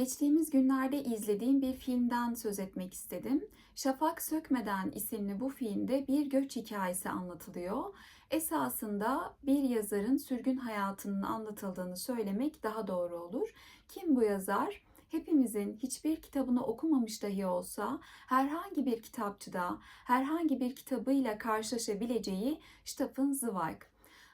Geçtiğimiz günlerde izlediğim bir filmden söz etmek istedim. Şafak Sökmeden isimli bu filmde bir göç hikayesi anlatılıyor. Esasında bir yazarın sürgün hayatının anlatıldığını söylemek daha doğru olur. Kim bu yazar? Hepimizin hiçbir kitabını okumamış dahi olsa herhangi bir kitapçıda herhangi bir kitabıyla karşılaşabileceği Stefan Zweig.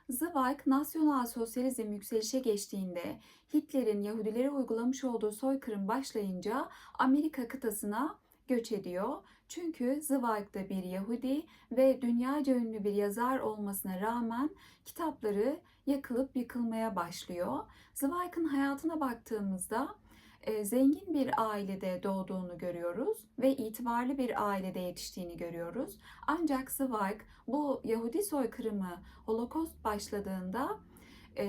Zweig, nasyonal sosyalizm yükselişe geçtiğinde Hitler'in Yahudilere uygulamış olduğu soykırım başlayınca Amerika kıtasına göç ediyor. Çünkü Zweig de bir Yahudi ve dünyaca ünlü bir yazar olmasına rağmen kitapları yakılıp yıkılmaya başlıyor. Zweig'in hayatına baktığımızda zengin bir ailede doğduğunu görüyoruz ve itibarlı bir ailede yetiştiğini görüyoruz. Ancak Zweig bu Yahudi soykırımı Holocaust başladığında e,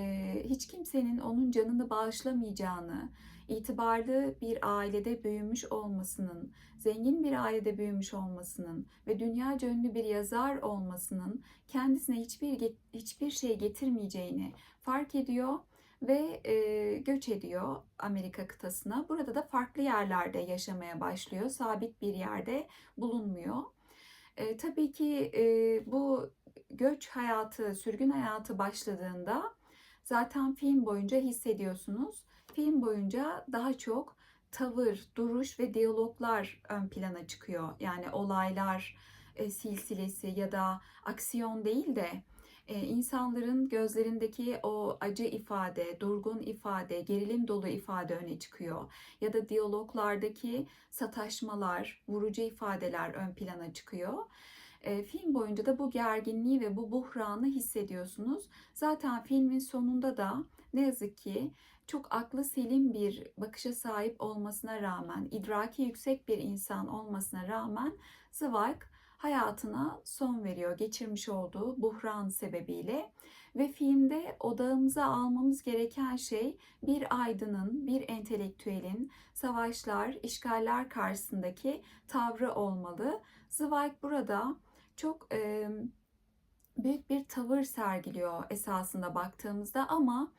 hiç kimsenin onun canını bağışlamayacağını, itibarlı bir ailede büyümüş olmasının, zengin bir ailede büyümüş olmasının ve dünyaca ünlü bir yazar olmasının kendisine hiçbir hiçbir şey getirmeyeceğini fark ediyor ve e, göç ediyor Amerika kıtasına. Burada da farklı yerlerde yaşamaya başlıyor. Sabit bir yerde bulunmuyor. E, tabii ki e, bu göç hayatı, sürgün hayatı başladığında zaten film boyunca hissediyorsunuz. Film boyunca daha çok tavır, duruş ve diyaloglar ön plana çıkıyor. Yani olaylar e, silsilesi ya da aksiyon değil de e, insanların gözlerindeki o acı ifade, durgun ifade, gerilim dolu ifade öne çıkıyor. Ya da diyaloglardaki sataşmalar, vurucu ifadeler ön plana çıkıyor. E, film boyunca da bu gerginliği ve bu buhranı hissediyorsunuz. Zaten filmin sonunda da ne yazık ki çok aklı selim bir bakışa sahip olmasına rağmen, idraki yüksek bir insan olmasına rağmen Zweig hayatına son veriyor geçirmiş olduğu buhran sebebiyle ve filmde odağımıza almamız gereken şey bir aydının, bir entelektüelin savaşlar, işgaller karşısındaki tavrı olmalı. Zweig burada çok e, büyük bir tavır sergiliyor esasında baktığımızda ama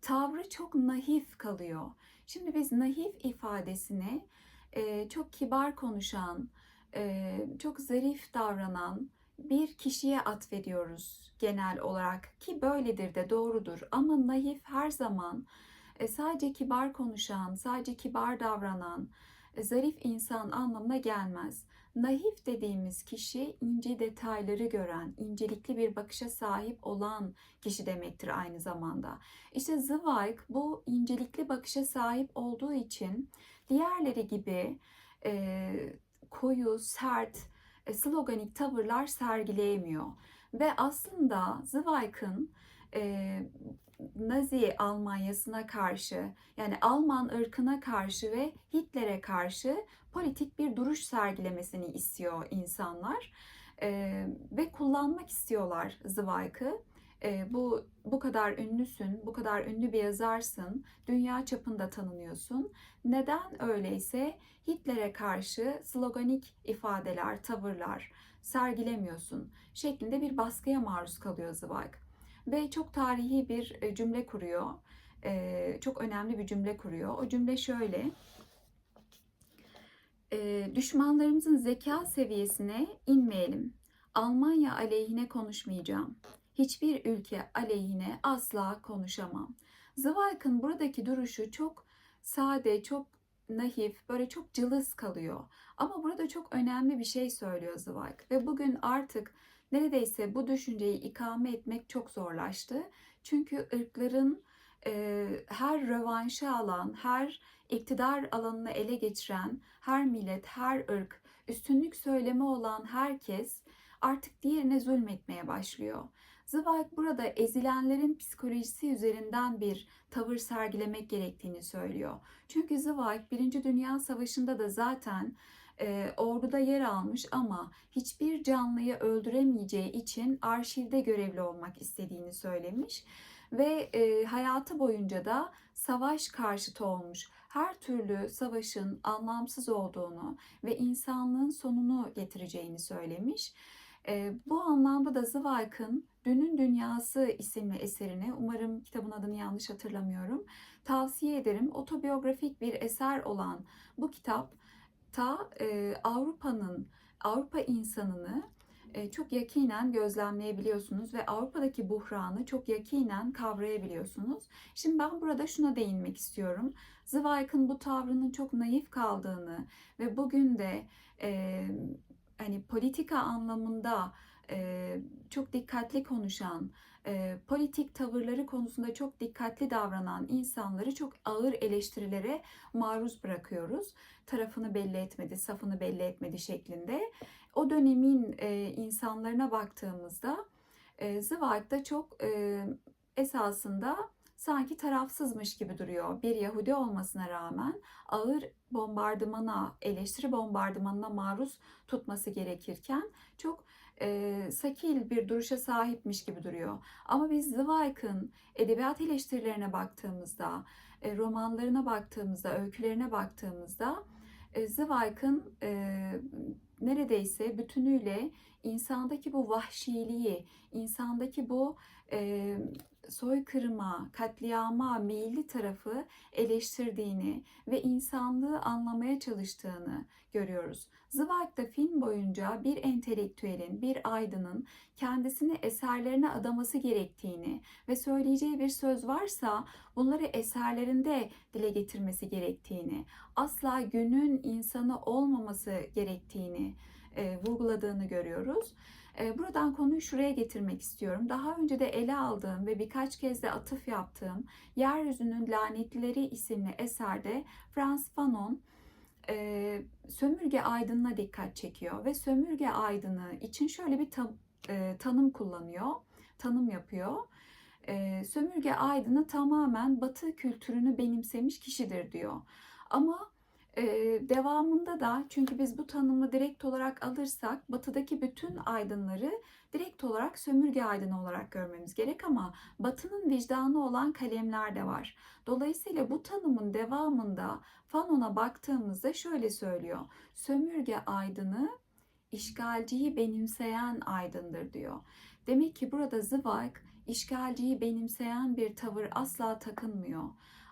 tavrı çok naif kalıyor. Şimdi biz naif ifadesini e, çok kibar konuşan, çok zarif davranan bir kişiye atfediyoruz genel olarak ki böyledir de doğrudur ama naif her zaman sadece kibar konuşan, sadece kibar davranan, zarif insan anlamına gelmez. Naif dediğimiz kişi ince detayları gören, incelikli bir bakışa sahip olan kişi demektir aynı zamanda. İşte Zweig bu incelikli bakışa sahip olduğu için diğerleri gibi e, koyu, sert, e, sloganik tavırlar sergileyemiyor. Ve aslında Zweig'ın e, Nazi Almanyası'na karşı yani Alman ırkına karşı ve Hitler'e karşı politik bir duruş sergilemesini istiyor insanlar e, ve kullanmak istiyorlar Zweig'ı e, bu bu kadar ünlüsün, bu kadar ünlü bir yazarsın, dünya çapında tanınıyorsun. Neden öyleyse Hitler'e karşı sloganik ifadeler, tavırlar sergilemiyorsun şeklinde bir baskıya maruz kalıyor Zweig. Ve çok tarihi bir e, cümle kuruyor. E, çok önemli bir cümle kuruyor. O cümle şöyle. E, düşmanlarımızın zeka seviyesine inmeyelim. Almanya aleyhine konuşmayacağım hiçbir ülke aleyhine asla konuşamam. Zweig'ın buradaki duruşu çok sade, çok naif, böyle çok cılız kalıyor. Ama burada çok önemli bir şey söylüyor Zweig. Ve bugün artık neredeyse bu düşünceyi ikame etmek çok zorlaştı. Çünkü ırkların e, her rövanşı alan, her iktidar alanını ele geçiren, her millet, her ırk, üstünlük söylemi olan herkes artık diğerine zulmetmeye başlıyor. Zweig burada ezilenlerin psikolojisi üzerinden bir tavır sergilemek gerektiğini söylüyor. Çünkü Zweig Birinci Dünya Savaşı'nda da zaten e, orduda yer almış ama hiçbir canlıyı öldüremeyeceği için arşivde görevli olmak istediğini söylemiş ve e, hayatı boyunca da savaş karşıtı olmuş. Her türlü savaşın anlamsız olduğunu ve insanlığın sonunu getireceğini söylemiş. E, bu anlamda da Zweig'ın Dünün Dünyası isimli eserini, umarım kitabın adını yanlış hatırlamıyorum, tavsiye ederim. Otobiyografik bir eser olan bu kitap ta e, Avrupa'nın, Avrupa insanını e, çok yakinen gözlemleyebiliyorsunuz ve Avrupa'daki buhranı çok yakinen kavrayabiliyorsunuz. Şimdi ben burada şuna değinmek istiyorum. Zweig'ın bu tavrının çok naif kaldığını ve bugün de e, hani politika anlamında e, çok dikkatli konuşan, e, politik tavırları konusunda çok dikkatli davranan insanları çok ağır eleştirilere maruz bırakıyoruz. Tarafını belli etmedi, safını belli etmedi şeklinde. O dönemin e, insanlarına baktığımızda e, Zweig da çok e, esasında sanki tarafsızmış gibi duruyor. Bir Yahudi olmasına rağmen ağır bombardımana, eleştiri bombardımanına maruz tutması gerekirken çok e, sakil bir duruşa sahipmiş gibi duruyor. Ama biz Zweig'ın edebiyat eleştirilerine baktığımızda, e, romanlarına baktığımızda, öykülerine baktığımızda e, Zweig'ın e, neredeyse bütünüyle insandaki bu vahşiliği, insandaki bu e, soykırıma, katliama meyilli tarafı eleştirdiğini ve insanlığı anlamaya çalıştığını görüyoruz. Zweig da film boyunca bir entelektüelin, bir aydının kendisini eserlerine adaması gerektiğini ve söyleyeceği bir söz varsa bunları eserlerinde dile getirmesi gerektiğini, asla günün insanı olmaması gerektiğini e, vurguladığını görüyoruz. E, buradan konuyu şuraya getirmek istiyorum. Daha önce de ele aldığım ve birkaç kez de atıf yaptığım Yeryüzünün Lanetlileri isimli eserde Frans Fanon e, sömürge aydınına dikkat çekiyor ve sömürge aydını için şöyle bir ta, e, tanım kullanıyor, tanım yapıyor. E, sömürge aydını tamamen Batı kültürünü benimsemiş kişidir diyor. Ama e, devamında da çünkü biz bu tanımı direkt olarak alırsak batıdaki bütün aydınları direkt olarak sömürge aydını olarak görmemiz gerek ama batının vicdanı olan kalemler de var. Dolayısıyla bu tanımın devamında Fanon'a baktığımızda şöyle söylüyor. Sömürge aydını işgalciyi benimseyen aydındır diyor. Demek ki burada Zweig işgalciyi benimseyen bir tavır asla takınmıyor.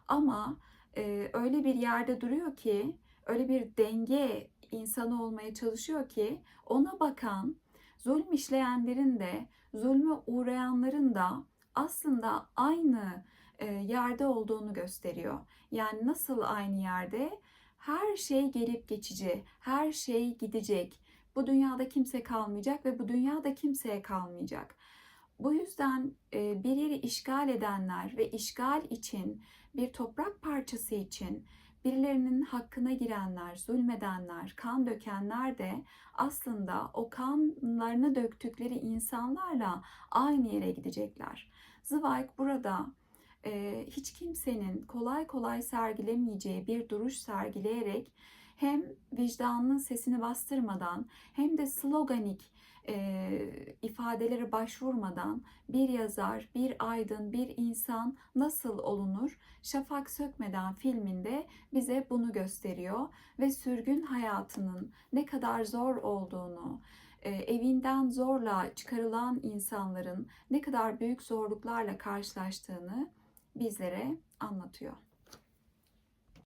Ama e, öyle bir yerde duruyor ki, öyle bir denge insanı olmaya çalışıyor ki ona bakan zulüm işleyenlerin de zulme uğrayanların da aslında aynı yerde olduğunu gösteriyor. Yani nasıl aynı yerde? Her şey gelip geçici, her şey gidecek. Bu dünyada kimse kalmayacak ve bu dünyada kimseye kalmayacak. Bu yüzden e, bir yeri işgal edenler ve işgal için bir toprak parçası için birilerinin hakkına girenler, zulmedenler, kan dökenler de aslında o kanlarını döktükleri insanlarla aynı yere gidecekler. Zweig burada e, hiç kimsenin kolay kolay sergilemeyeceği bir duruş sergileyerek hem vicdanının sesini bastırmadan hem de sloganik e, ifadelere başvurmadan bir yazar, bir aydın, bir insan nasıl olunur? Şafak Sökmeden filminde bize bunu gösteriyor ve sürgün hayatının ne kadar zor olduğunu, evinden zorla çıkarılan insanların ne kadar büyük zorluklarla karşılaştığını bizlere anlatıyor.